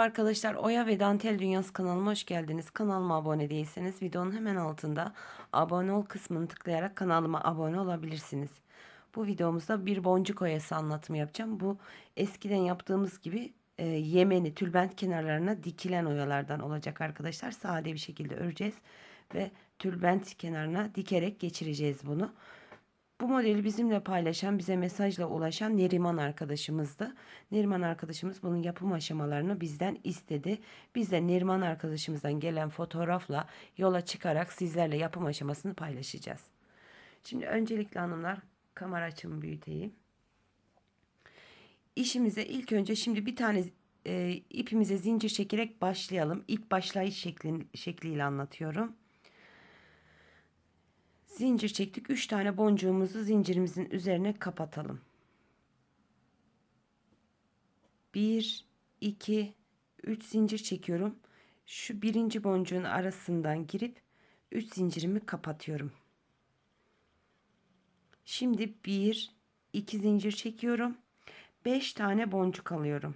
arkadaşlar. Oya ve Dantel Dünyası kanalıma hoş geldiniz. Kanalıma abone değilseniz videonun hemen altında abone ol kısmını tıklayarak kanalıma abone olabilirsiniz. Bu videomuzda bir boncuk oyası anlatımı yapacağım. Bu eskiden yaptığımız gibi e, yemeni tülbent kenarlarına dikilen oyalardan olacak arkadaşlar. Sade bir şekilde öreceğiz ve tülbent kenarına dikerek geçireceğiz bunu. Bu modeli bizimle paylaşan, bize mesajla ulaşan Neriman arkadaşımızdı. Neriman arkadaşımız bunun yapım aşamalarını bizden istedi. Biz de Neriman arkadaşımızdan gelen fotoğrafla yola çıkarak sizlerle yapım aşamasını paylaşacağız. Şimdi öncelikle hanımlar kamera açımı büyüteyim. İşimize ilk önce şimdi bir tane e, ipimize zincir çekerek başlayalım. İlk başlayış şeklin, şekliyle anlatıyorum. Zincir çektik. 3 tane boncuğumuzu zincirimizin üzerine kapatalım. 1 2 3 zincir çekiyorum. Şu birinci boncuğun arasından girip 3 zincirimi kapatıyorum. Şimdi 1 2 zincir çekiyorum. 5 tane boncuk alıyorum.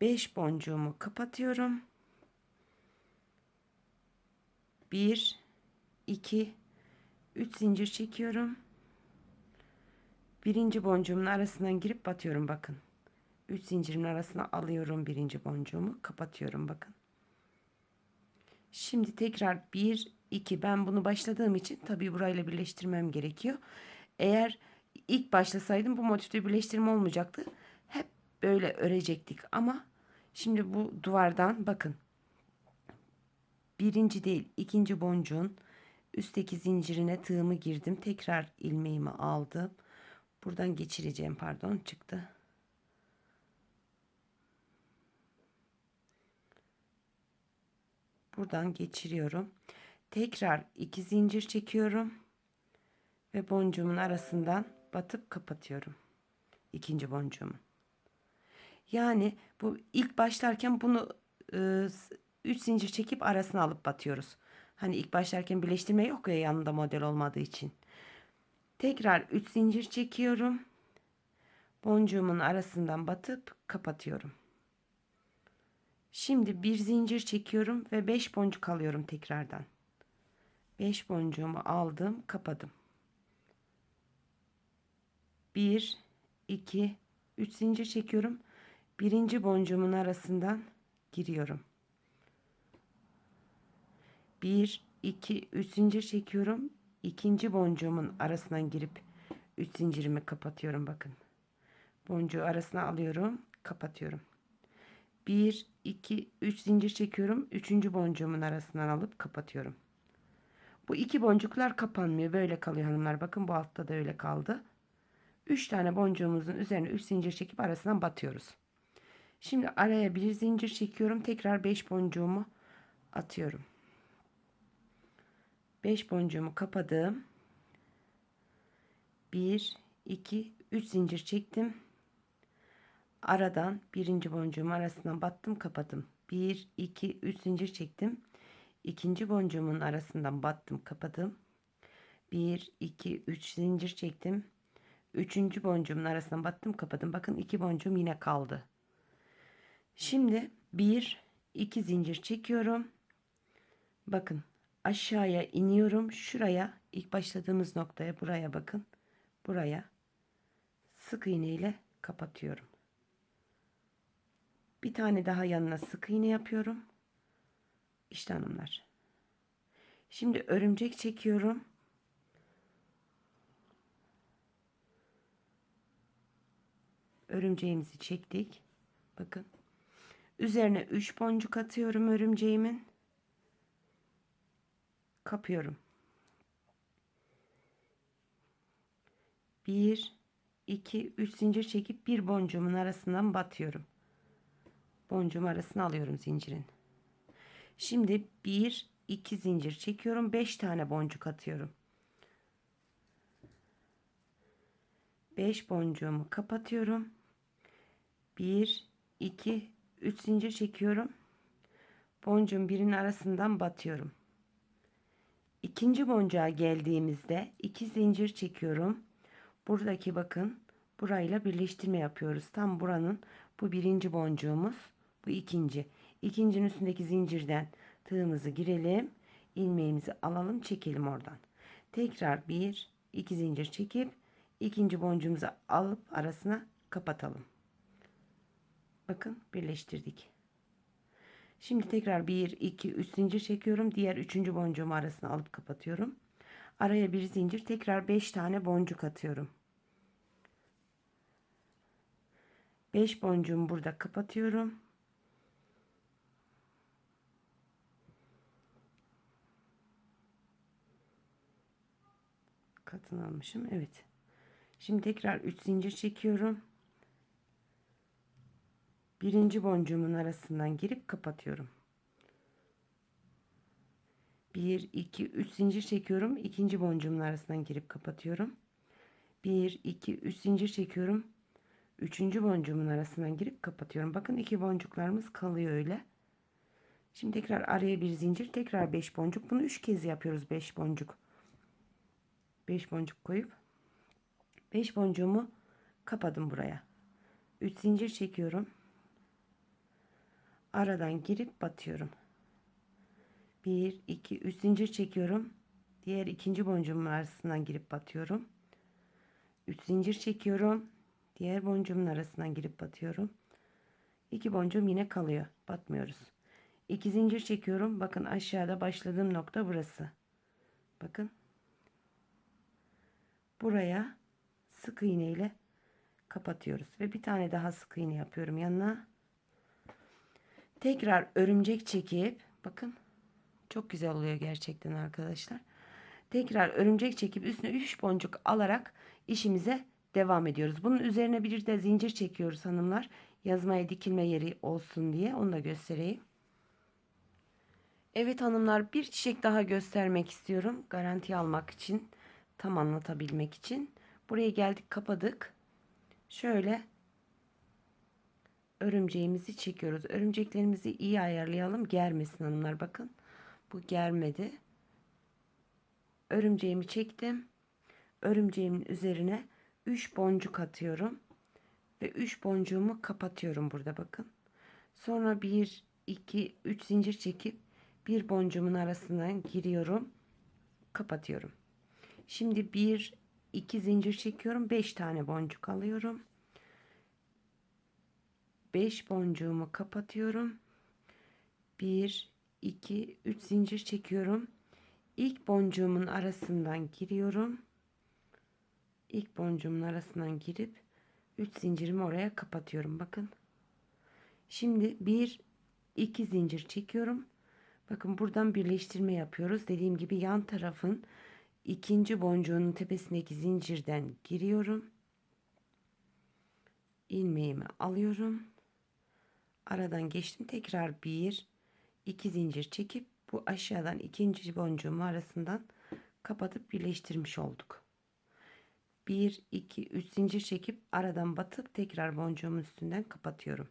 5 boncuğumu kapatıyorum. 1 2 3 zincir çekiyorum. Birinci boncuğumun arasından girip batıyorum bakın. 3 zincirimin arasına alıyorum birinci boncuğumu, kapatıyorum bakın. Şimdi tekrar 1 2 ben bunu başladığım için tabii burayla birleştirmem gerekiyor. Eğer ilk başlasaydım bu motifte birleştirme olmayacaktı. Hep böyle örecektik ama şimdi bu duvardan bakın birinci değil ikinci boncuğun üstteki zincirine tığımı girdim. Tekrar ilmeğimi aldım. Buradan geçireceğim pardon çıktı. Buradan geçiriyorum. Tekrar iki zincir çekiyorum. Ve boncuğumun arasından batıp kapatıyorum. ikinci boncuğumu. Yani bu ilk başlarken bunu e, 3 zincir çekip arasına alıp batıyoruz. Hani ilk başlarken birleştirme yok ya yanında model olmadığı için. Tekrar 3 zincir çekiyorum. Boncuğumun arasından batıp kapatıyorum. Şimdi bir zincir çekiyorum ve 5 boncuk alıyorum tekrardan. 5 boncuğumu aldım, kapadım. 1 2 3 zincir çekiyorum. Birinci boncuğumun arasından giriyorum. 1 2 3 zincir çekiyorum. İkinci boncuğumun arasından girip 3 zincirimi kapatıyorum bakın. Boncuğu arasına alıyorum, kapatıyorum. 1 2 3 zincir çekiyorum. Üçüncü boncuğumun arasından alıp kapatıyorum. Bu iki boncuklar kapanmıyor. Böyle kalıyor hanımlar. Bakın bu altta da öyle kaldı. 3 tane boncuğumuzun üzerine 3 zincir çekip arasından batıyoruz. Şimdi araya bir zincir çekiyorum. Tekrar 5 boncuğumu atıyorum. 5 boncuğumu kapadım. 1 2 3 zincir çektim. Aradan birinci boncuğum arasından battım kapadım. 1 2 3 zincir çektim. İkinci boncuğumun arasından battım kapadım. 1 2 3 zincir çektim. Üçüncü boncuğumun arasından battım kapadım. Bakın iki boncuğum yine kaldı. Şimdi 1 2 zincir çekiyorum. Bakın aşağıya iniyorum. Şuraya ilk başladığımız noktaya buraya bakın. Buraya sık iğne ile kapatıyorum. Bir tane daha yanına sık iğne yapıyorum. İşte hanımlar. Şimdi örümcek çekiyorum. Örümceğimizi çektik. Bakın. Üzerine 3 boncuk atıyorum örümceğimin kapıyorum. 1 2 3 zincir çekip bir boncuğumun arasından batıyorum. Boncuğum arasına alıyorum zincirin. Şimdi 1 2 zincir çekiyorum. 5 tane boncuk atıyorum. 5 boncuğumu kapatıyorum. 1 2 3 zincir çekiyorum. Boncuğun birinin arasından batıyorum. İkinci boncuğa geldiğimizde iki zincir çekiyorum. Buradaki bakın burayla birleştirme yapıyoruz. Tam buranın bu birinci boncuğumuz. Bu ikinci. İkincinin üstündeki zincirden tığımızı girelim. ilmeğimizi alalım. Çekelim oradan. Tekrar bir iki zincir çekip ikinci boncuğumuzu alıp arasına kapatalım. Bakın birleştirdik. Şimdi tekrar 1, 2, 3 zincir çekiyorum. Diğer üçüncü boncuğumu arasına alıp kapatıyorum. Araya bir zincir tekrar 5 tane boncuk atıyorum. 5 boncuğumu burada kapatıyorum. Katın almışım. Evet. Şimdi tekrar 3 zincir çekiyorum. Birinci boncuğumun arasından girip kapatıyorum. 1, 2, 3 zincir çekiyorum. İkinci boncuğumun arasından girip kapatıyorum. 1, 2, 3 zincir çekiyorum. Üçüncü boncuğumun arasından girip kapatıyorum. Bakın iki boncuklarımız kalıyor öyle. Şimdi tekrar araya bir zincir. Tekrar 5 boncuk. Bunu 3 kez yapıyoruz 5 boncuk. 5 boncuk koyup 5 boncuğumu kapadım buraya. 3 zincir çekiyorum. Aradan girip batıyorum. 1 2 3 zincir çekiyorum. Diğer ikinci boncuğumun arasından girip batıyorum. 3 zincir çekiyorum. Diğer boncuğumun arasından girip batıyorum. 2 boncuğum yine kalıyor. Batmıyoruz. 2 zincir çekiyorum. Bakın aşağıda başladığım nokta burası. Bakın. Buraya sık iğne ile kapatıyoruz ve bir tane daha sık iğne yapıyorum yanına. Tekrar örümcek çekip bakın çok güzel oluyor gerçekten arkadaşlar. Tekrar örümcek çekip üstüne 3 boncuk alarak işimize devam ediyoruz. Bunun üzerine bir de zincir çekiyoruz hanımlar. Yazmaya dikilme yeri olsun diye onu da göstereyim. Evet hanımlar bir çiçek daha göstermek istiyorum. Garanti almak için tam anlatabilmek için. Buraya geldik kapadık. Şöyle örümceğimizi çekiyoruz. Örümceklerimizi iyi ayarlayalım. Germesin hanımlar bakın. Bu germedi. Örümceğimi çektim. Örümceğimin üzerine 3 boncuk atıyorum. Ve 3 boncuğumu kapatıyorum burada bakın. Sonra 1, 2, 3 zincir çekip bir boncuğumun arasından giriyorum. Kapatıyorum. Şimdi 1, 2 zincir çekiyorum. 5 tane boncuk alıyorum. 5 boncuğumu kapatıyorum. 1, 2, 3 zincir çekiyorum. İlk boncuğumun arasından giriyorum. İlk boncuğumun arasından girip 3 zincirimi oraya kapatıyorum. Bakın. Şimdi 1, 2 zincir çekiyorum. Bakın buradan birleştirme yapıyoruz. Dediğim gibi yan tarafın ikinci boncuğunun tepesindeki zincirden giriyorum. ilmeğimi alıyorum. Aradan geçtim. Tekrar bir, iki zincir çekip bu aşağıdan ikinci boncuğum arasından kapatıp birleştirmiş olduk. 1 2 3 zincir çekip aradan batıp tekrar boncuğumun üstünden kapatıyorum.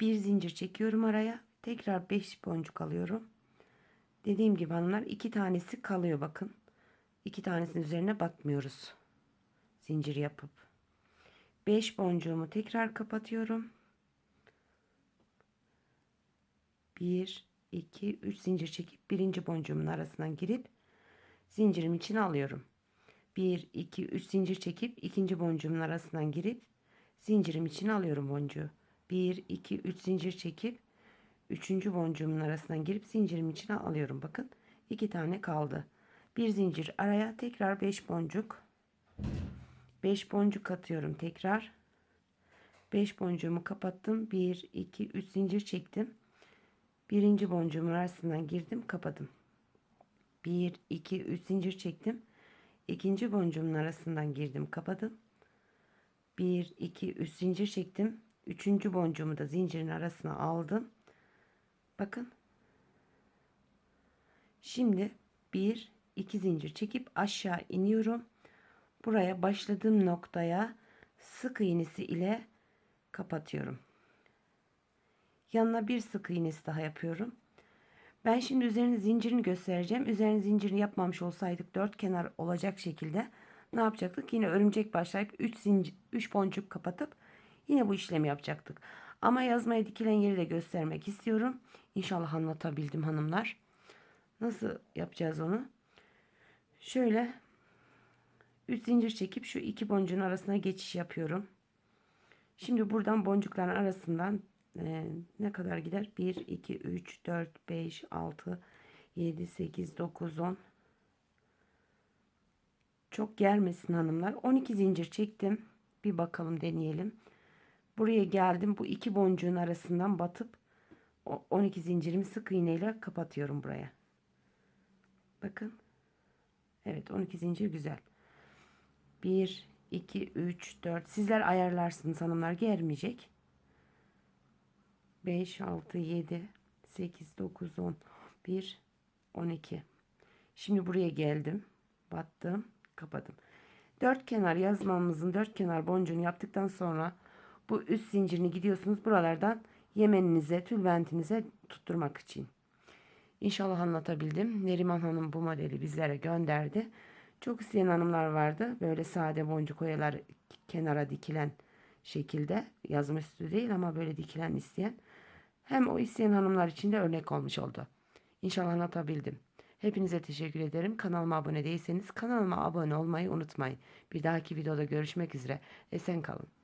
Bir zincir çekiyorum araya. Tekrar 5 boncuk alıyorum. Dediğim gibi hanımlar iki tanesi kalıyor bakın. İki tanesinin üzerine batmıyoruz. Zincir yapıp. 5 boncuğumu tekrar kapatıyorum. 1 2 3 zincir çekip birinci boncuğumun arasından girip zincirim içine alıyorum. 1 2 3 zincir çekip ikinci boncuğumun arasından girip zincirim içine alıyorum boncuğu. 1 2 3 zincir çekip üçüncü boncuğumun arasından girip zincirim içine alıyorum. Bakın iki tane kaldı. Bir zincir araya tekrar 5 boncuk. 5 boncuk atıyorum tekrar. 5 boncuğumu kapattım. 1 2 3 zincir çektim. Birinci boncuğumun arasından girdim, kapadım. 1 2 3 zincir çektim. İkinci boncuğumun arasından girdim, kapadım. 1 2 3 zincir çektim. Üçüncü boncuğumu da zincirin arasına aldım. Bakın. Şimdi 1 2 zincir çekip aşağı iniyorum. Buraya başladığım noktaya sık iğnesi ile kapatıyorum. Yanına bir sık iğnesi daha yapıyorum. Ben şimdi üzerinin zincirini göstereceğim. Üzerinin zincirini yapmamış olsaydık dört kenar olacak şekilde ne yapacaktık? Yine örümcek başlayıp 3 zincir 3 boncuk kapatıp yine bu işlemi yapacaktık. Ama yazmaya dikilen yeri de göstermek istiyorum. İnşallah anlatabildim hanımlar. Nasıl yapacağız onu? Şöyle 3 zincir çekip şu iki boncuğun arasına geçiş yapıyorum. Şimdi buradan boncukların arasından e, ne kadar gider? 1, 2, 3, 4, 5, 6, 7, 8, 9, 10. Çok germesin hanımlar. 12 zincir çektim. Bir bakalım deneyelim. Buraya geldim. Bu iki boncuğun arasından batıp o 12 zincirimi sık iğneyle kapatıyorum buraya. Bakın. Evet 12 zincir güzel. 1, 2, 3, 4. Sizler ayarlarsınız hanımlar. Germeyecek. 5, 6, 7, 8, 9, 10, 1, 12. Şimdi buraya geldim. Battım. Kapadım. Dört kenar yazmamızın dört kenar boncuğunu yaptıktan sonra bu üst zincirini gidiyorsunuz buralardan yemeninize, tülbentinize tutturmak için. İnşallah anlatabildim. Neriman Hanım bu modeli bizlere gönderdi. Çok isteyen hanımlar vardı. Böyle sade boncuk oyalar kenara dikilen şekilde yazma üstü değil ama böyle dikilen isteyen. Hem o isteyen hanımlar için de örnek olmuş oldu. İnşallah anlatabildim. Hepinize teşekkür ederim. Kanalıma abone değilseniz kanalıma abone olmayı unutmayın. Bir dahaki videoda görüşmek üzere. Esen kalın.